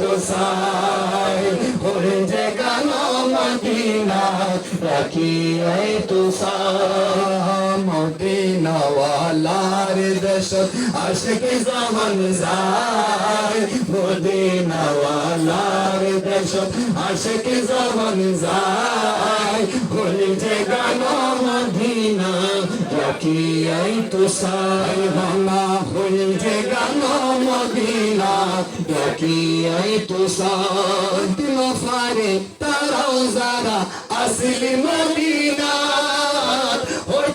তো সাই হয়ে যে গান মদিনা রাখি এই তো মদিনাওয়ালার দেশ আশিক জমান যায়। মদিনাওয়ালার দেশ আশিক জমান যায়। হয়ে যে গান এই তো সাই ভাঙা হয়ে যে গান মদিনা। এই তো সাই দিল ফারে তারাও যারা আসলি মদিনা ওই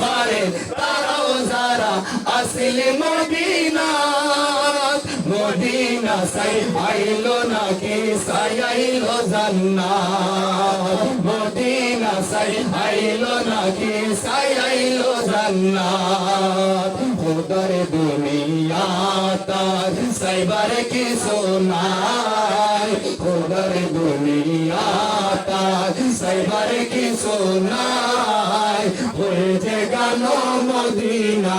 ফারে তারাও যারা আসলি মদিনা মদিনা সাই আইলো নাকি সাই আইলো জান্নাত। মদিনা সাই আইলো নাকি সাই আইলো জান্নাত। খুদার দুনিয়া তার সাইবার কি সোনার খুদার দুনিয়া তার সাইবার কি সোনার হয়েছে গান মদিনা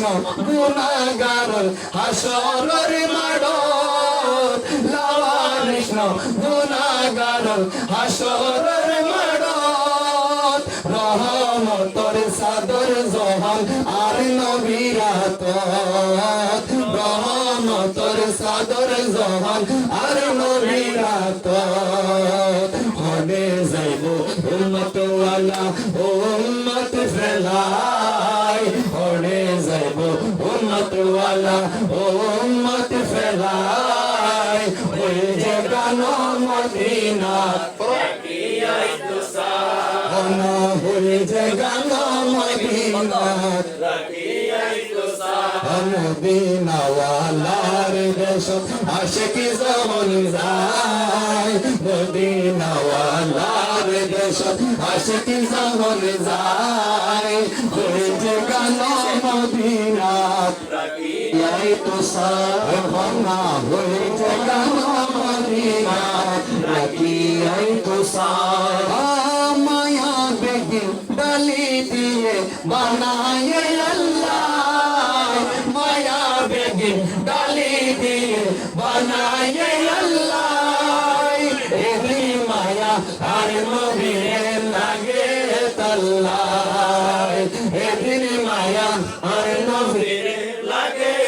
কৃষ্ণ গুণাগার হাসরের মাড লাওয়া কৃষ্ণ গুণাগার হাসরের মাড রহমতর সাদর জহান, আর নবীরাত। রহমতর সাদর জহান, আর নবীরাত। যাইব উম্মত ওয়ালা উম্মত ফেলাই। ওই যে গান মদিনা হয়ে যে গান মদিনা মদিনাওয়ালার দেশ, আশিক জমন যায়। মদিনাওয়ালার দেশ আশিক জমন যায়। ওই যে গান মদিনা? তাকিয়াই এই তো সারভানা হয়ে যে গান মদিনা? রাখি এই তো মায়া বেগি ডালি দিয়ে বানায় আল্লাহ। মায়া বেগি আর নবীর লাগে তাল্লাই এদিন মায়া আর নবীর লাগে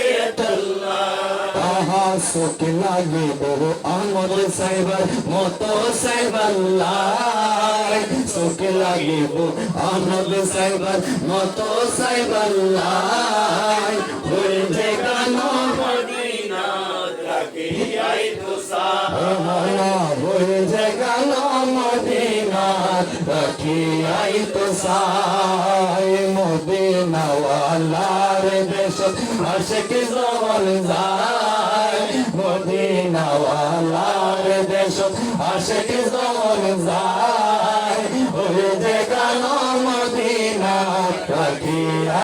সুখ লাগে বড় আমল সাইবার মতো সাইবাল্লাই সুখ লাগে বড় আমল সাইবার মতো সাইবাল্লাই তাকিয়াই তো সাই মদিনাওয়ালার দেশে আশেক জওয়াল যায় মদিনাওয়ালার দেশে আশেক জওয়াল যায় ওই যে কালো মদিনা তাকিয়া